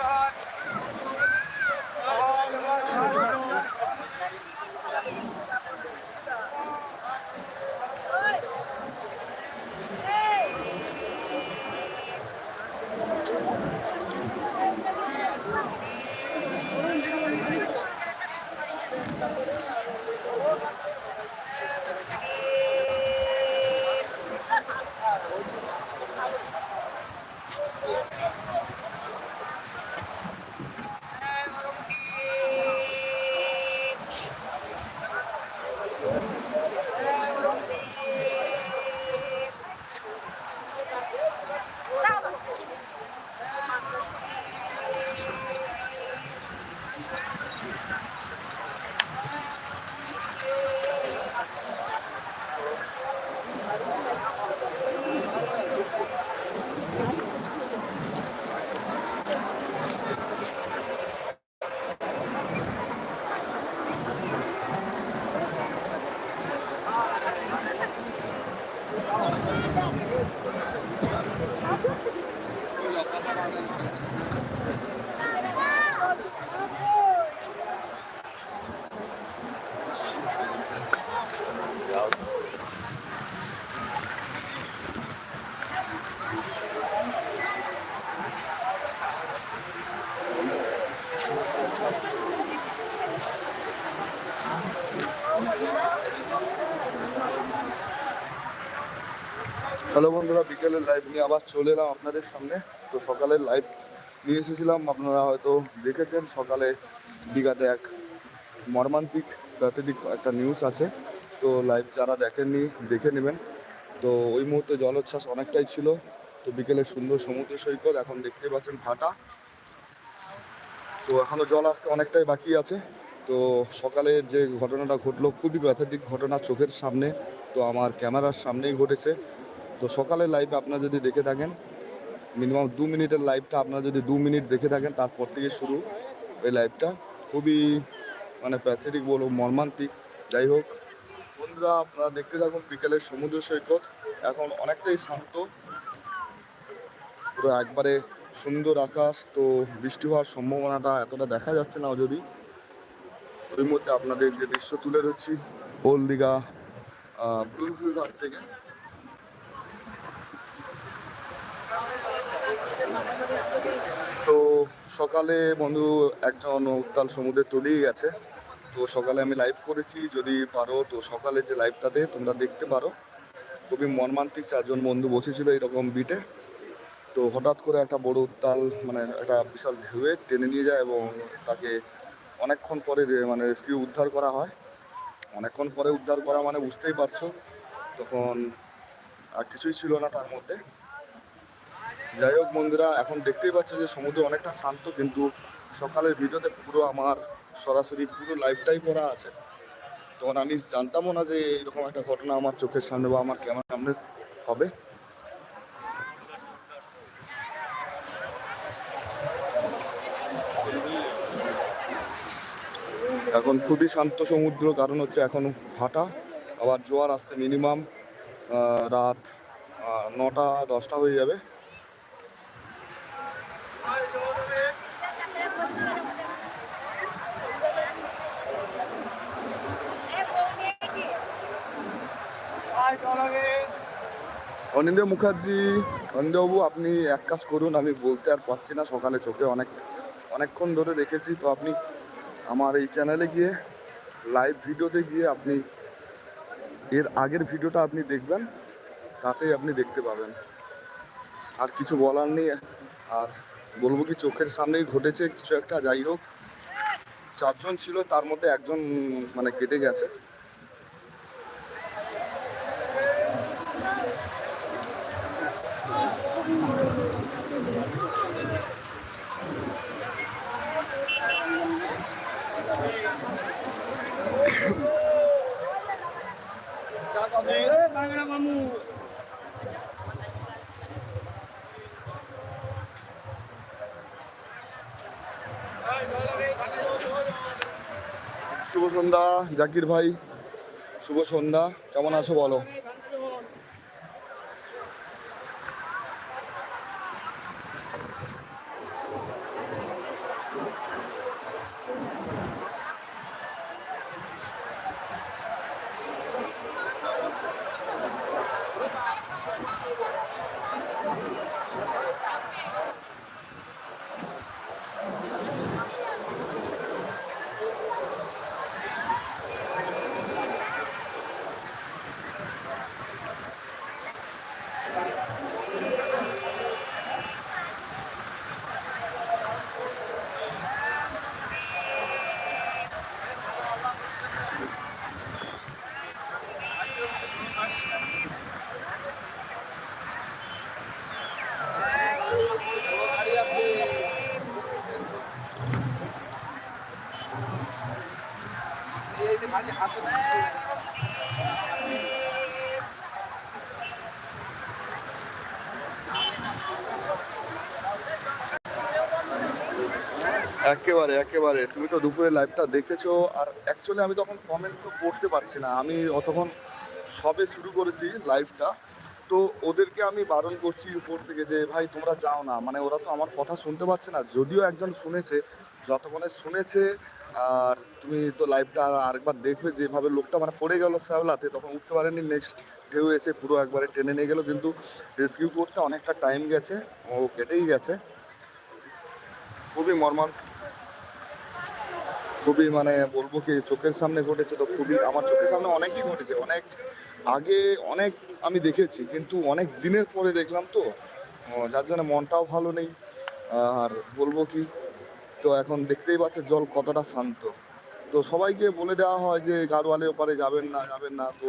hot. Hello বন্ধুরা বিকেলের live নিয়ে আবার চলে এলাম আপনাদের সামনে। তো সকালের লাইভ নিয়ে এসেছিলাম, আপনারা হয়তো দেখেছেন, সকালে দীঘাতে এক মর্মান্তিক প্যাথেটিক একটা নিউজ আছে। তো লাইভ যারা দেখেননি, দেখে নেবেন। তো ওই মুহূর্তে জলোচ্ছ্বাস অনেকটাই ছিল। তো বিকেলে সুন্দর সমুদ্র সৈকত, এখন দেখতে পাচ্ছেন ভাটা। তো এখনও জল আসতে অনেকটাই বাকি আছে। তো সকালের যে ঘটনাটা ঘটলো, খুবই প্যাথেটিক ঘটনা চোখের সামনে। তো আমার ক্যামেরার সামনেই ঘটেছে। তো সকালের লাইভ আপনারা যদি দেখে থাকেন মিনিমাম দু মিনিটের লাইভটা আপনারা যদি দু মিনিট দেখে থাকেন, তারপর থেকে শুরু এই লাইভটা খুবই মানে প্যাথেটিক বলব, মর্মান্তিক। যাই হোক, বন্ধুরা, আপনারা দেখতে থাকুন বিকেলের সমুদ্র সৈকত। এখন অনেকটাই শান্ত। পুরো একবারে সুন্দর আকাশ, তো বৃষ্টি হওয়ার সম্ভাবনাটা এতটা দেখা যাচ্ছে না যদি। ওই মধ্যে আপনাদের যে দৃশ্য তুলে ধরছি ওল্ড দীঘা ঘাট থেকে। তো সকালে বন্ধু একজন উত্তাল সমুদ্রে তলিয়ে গেছে। তো সকালে আমি লাইভ করেছি। যদি পারো, তো সকালে যে লাইভটাতে তোমরা দেখতে পারো। খুবই মর্মান্তিক চারজন বন্ধু বসেছিল এরকম বিটে তো হঠাৎ করে একটা বড় উত্তাল মানে একটা বিশাল ঢেউয়ে টেনে নিয়ে যায় এবং তাকে অনেকক্ষণ পরে মানে রেস্কিউ উদ্ধার করা হয়। অনেকক্ষণ পরে উদ্ধার করা মানে বুঝতেই পারছ, তখন আর কিছুই ছিল না তার মধ্যে। যাই হোক বন্ধুরা, এখন দেখতেই পাচ্ছ যে সমুদ্র অনেকটা শান্ত, কিন্তু সকালের ভিডিওতে পুরো আমার সরাসরি পুরো লাইভটাই করা আছে। তখন আমি জানতামও না যে এরকম একটা ঘটনা আমার চোখের সামনে বা আমার ক্যামেরার সামনে হবে। এখন খুবই শান্ত সমুদ্র, কারণ হচ্ছে এখন ভাটা আবার জোয়ার আসতে মিনিমাম রাত নটা, দশটা হয়ে যাবে। অনিন্দ্র মুখার্জি অনিন্দ্রবাবু আপনি এক কাজ করুন, আমি বলতে আর পারছি না, সকালে চোখে অনেক, অনেকক্ষণ ধরে দেখেছি, তো আপনি আমার এই চ্যানেলে গিয়ে লাইভ ভিডিওতে গিয়ে আপনি এর আগের ভিডিওটা আপনি দেখবেন, তাতেই আপনি দেখতে পাবেন। আর কিছু বলার নেই, আর বলব কি, চোখের সামনেই ঘটেছে কিছু একটা, যাই হোক, চারজন ছিল, তার মধ্যে একজন মানে কেটে গেছে। শুভ সন্ধ্যা জাকির ভাই। শুভ সন্ধ্যা কেমন আছো বলো? একেবারে একেবারে। তুমি তো দুপুরে লাইভটা দেখেছ, আর অ্যাকচুয়ালি আমি তখন কমেন্ট তো করতে পারছি না। আমি অতক্ষণ সবে শুরু করেছি লাইভটা তো ওদেরকে আমি বারণ করছি উপর থেকে যে, ভাই, তোমরা যাও না। মানে ওরা তো আমার কথা শুনতে পাচ্ছে না। যদিও একজন শুনেছে, যতক্ষণে শুনেছে আর তুমি তো লাইভটা আরেকবার দেখবে যেভাবে লোকটা মানে পড়ে গেল শ্যাওলাতে, তখন উঠতে পারেনি। নেক্সট ঢেউ এসে পুরো একবারে টেনে নিয়ে গেলো। কিন্তু রেস্কিউ করতে অনেকটা টাইম গেছে, ও কেটেই গেছে। খুবই মর্মান খুবই মানে বলব কি, চোখের সামনে ঘটেছে তো খুবই, আমার চোখের সামনে অনেকই ঘটেছে। অনেক আগে অনেক আমি দেখেছি, কিন্তু অনেক দিনের পরে দেখলাম তো। যার জন্য মনটাও ভালো নেই। আর বলব কি তো এখন দেখতেই পাচ্ছে জল কতটা শান্ত। তো সবাইকে বলে দেওয়া হয় যে, গাড়োয়ালের ওপারে যাবেন না যাবেন না। তো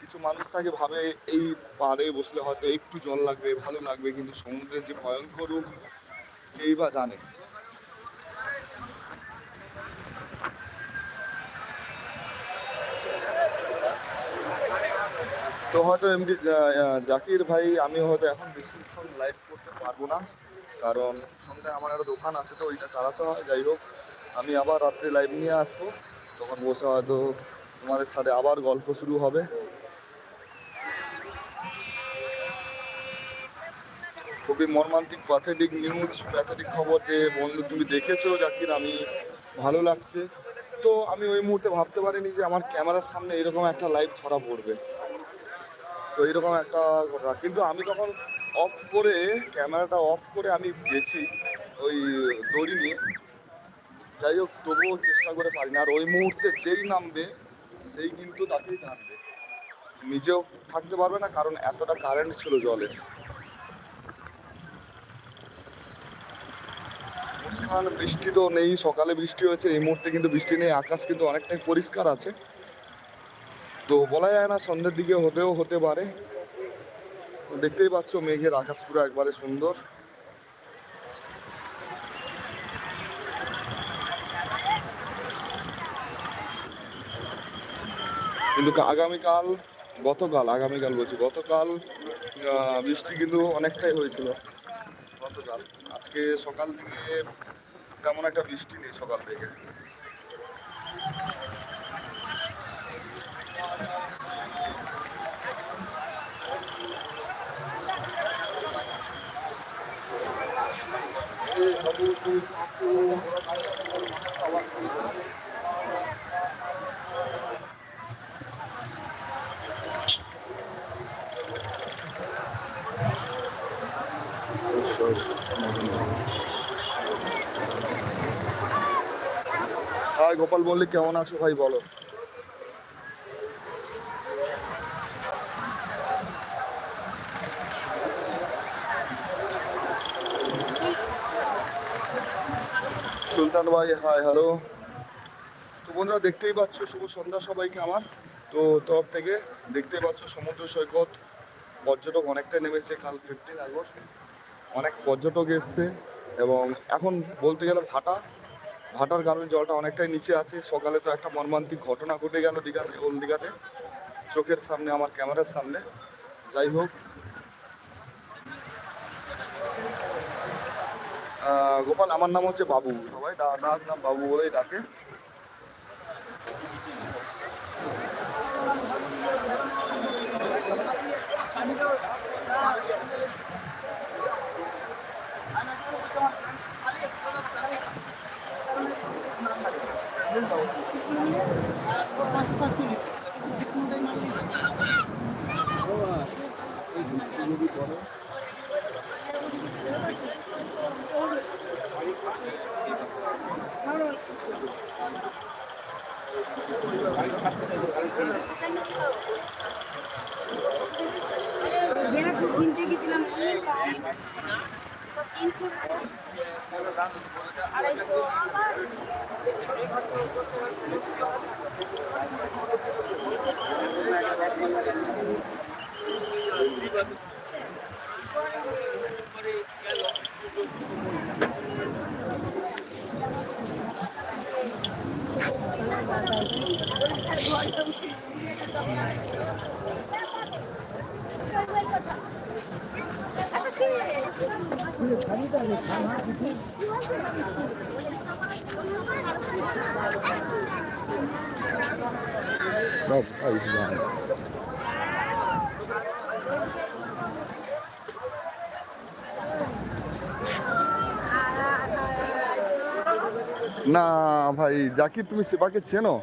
কিছু মানুষ থাকে ভাবে এই পাড়ে বসলে হয়তো একটু জল লাগবে, ভালো লাগবে, কিন্তু সমুদ্রের যে ভয়ঙ্কর রূপ, কেই বা জানে। তো হয়তো এমডি জাকির ভাই, আমি হয়তো এখন বেশিক্ষণ লাইভ করতে পারব না। কারণ সন্ধ্যায় আমার একটা দোকান আছে তো, ওইটা চালাতে হয়, যাই হোক। আমি আবার রাত্রে লাইভ নিয়ে আসব। তখন বসে হয়তো তোমাদের সাথে আবার গল্প শুরু হবে। খুবই মর্মান্তিক প্যাথেটিক নিউজ প্যাথেটিক খবর যে বন্ধু তুমি দেখেছ জাকির আমি ভালো লাগছে। তো আমি ওই মুহূর্তে ভাবতে পারিনি যে আমার ক্যামেরার সামনে এরকম একটা লাইভ ছড়া পড়বে। তো এরকম একটা ঘটনা। কিন্তু আমি তখন অফ করে ক্যামেরাটা অফ করে আমি গেছি ওই দড়ি নিয়ে। যাই হোক, তবুও চেষ্টা করে পারি না আর ওই মুহূর্তে যেই নামবে, সেই কিন্তু তাকেই টানবে। নিজেও থাকতে পারবে না, কারণ এতটা কারেন্ট ছিল জলের। মুসকান, বৃষ্টি তো নেই, সকালে বৃষ্টি হয়েছে, এই মুহূর্তে কিন্তু বৃষ্টি নেই, আকাশ কিন্তু অনেকটাই পরিষ্কার আছে। তো বলা যায় না, সন্ধ্যের দিকে হতেও হতে পারে। দেখতেই পাচ্ছ মেঘের আকাশ পুরো একবারে সুন্দর। কিন্তু আগামীকাল, গতকাল, আগামীকাল বলছি, গতকাল বৃষ্টি কিন্তু অনেকটাই হয়েছিল। গতকাল। আজকে সকাল থেকে তেমন একটা বৃষ্টি নেই সকাল থেকে। গোপাল মল্লিক কেমন আছো ভাই? বলো। সুলতান ভাই হাই, হ্যালো। তো বন্ধুরা, দেখতেই পাচ্ছ, শুভ সন্ধ্যা সবাইকে আমার। তো তরফ থেকে দেখতেই পাচ্ছ, সমুদ্র সৈকত, পর্যটক অনেকটা নেমেছে কাল ফিফটিন আগস্ট। অনেক পর্যটক এসছে এবং এখন বলতে গেলে ভাটা। ভাটার কারণে জলটা অনেকটাই নিচে আছে। সকালে তো একটা মর্মান্তিক ঘটনা ঘটে গেল দীঘাতে ওল দীঘাতে। চোখের সামনে, আমার ক্যামেরার সামনে। যাই হোক গোপাল আমার নাম হচ্ছে বাবু। সবাই ডাক নাম বাবু বলেই ডাকে। যেহেতু Rob, oh, he's lying. না ভাই জাকির তুমি শিবাকে চেনো?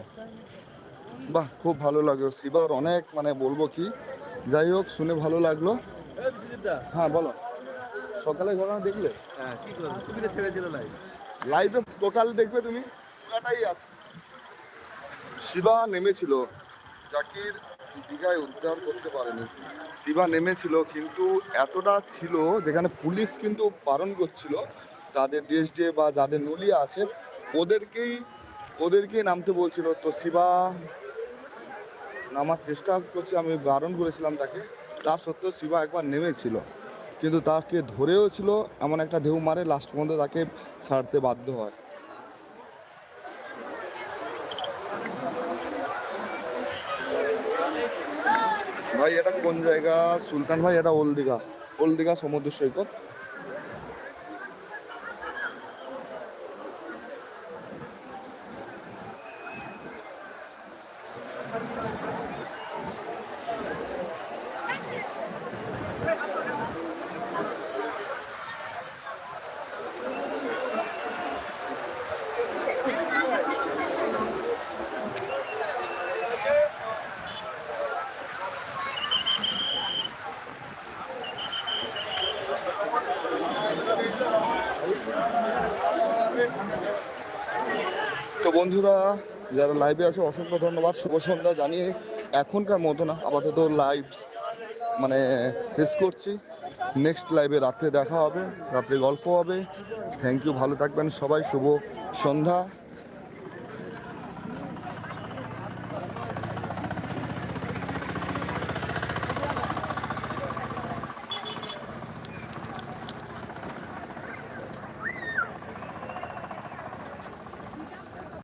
বাহ খুব ভালো লাগল। শিবার অনেক মানে বলব কি যাই হোক শুনে ভালো লাগল। হ্যাঁ বলো। সকালে ঘটনা দেখলে? হ্যাঁ লাইভ লাইভে টোটাল দেখবে তুমি পুরাটাই আছে। শিবা নেমেছিল। জাকির দীঘায় উদ্ধার করতে পারেনি। শিবা নেমেছিল কিন্তু এতটা ছিল যেখানে পুলিশ কিন্তু বারণ করছিল তাদের ডিএসডি বা যাদের নলিয়া আছে ওদেরকেই ওদেরকেই নামতে বলছিল। তো শিবা নামার চেষ্টা করছে, আমি বারণ করেছিলাম তাকে। তা সত্ত্বেও শিবা একবার নেমেছিল, কিন্তু তাকে ধরেও ছিল, এমন একটা ঢেউ মারে লাস্ট পর্যন্ত তাকে ছাড়তে বাধ্য হয়। ভাই, এটা কোন জায়গা? সুলতান ভাই, এটা ওল দীঘা ওল দীঘা সমুদ্র সৈকত তো বন্ধুরা, যারা লাইভে আছে, অসংখ্য ধন্যবাদ। শুভ সন্ধ্যা জানিয়ে এখনকার মতো না, আপাতত লাইভ মানে শেষ করছি। নেক্সট লাইভে রাত্রে দেখা হবে, রাত্রে গল্প হবে। থ্যাংক ইউ ভালো থাকবেন সবাই, শুভ সন্ধ্যা।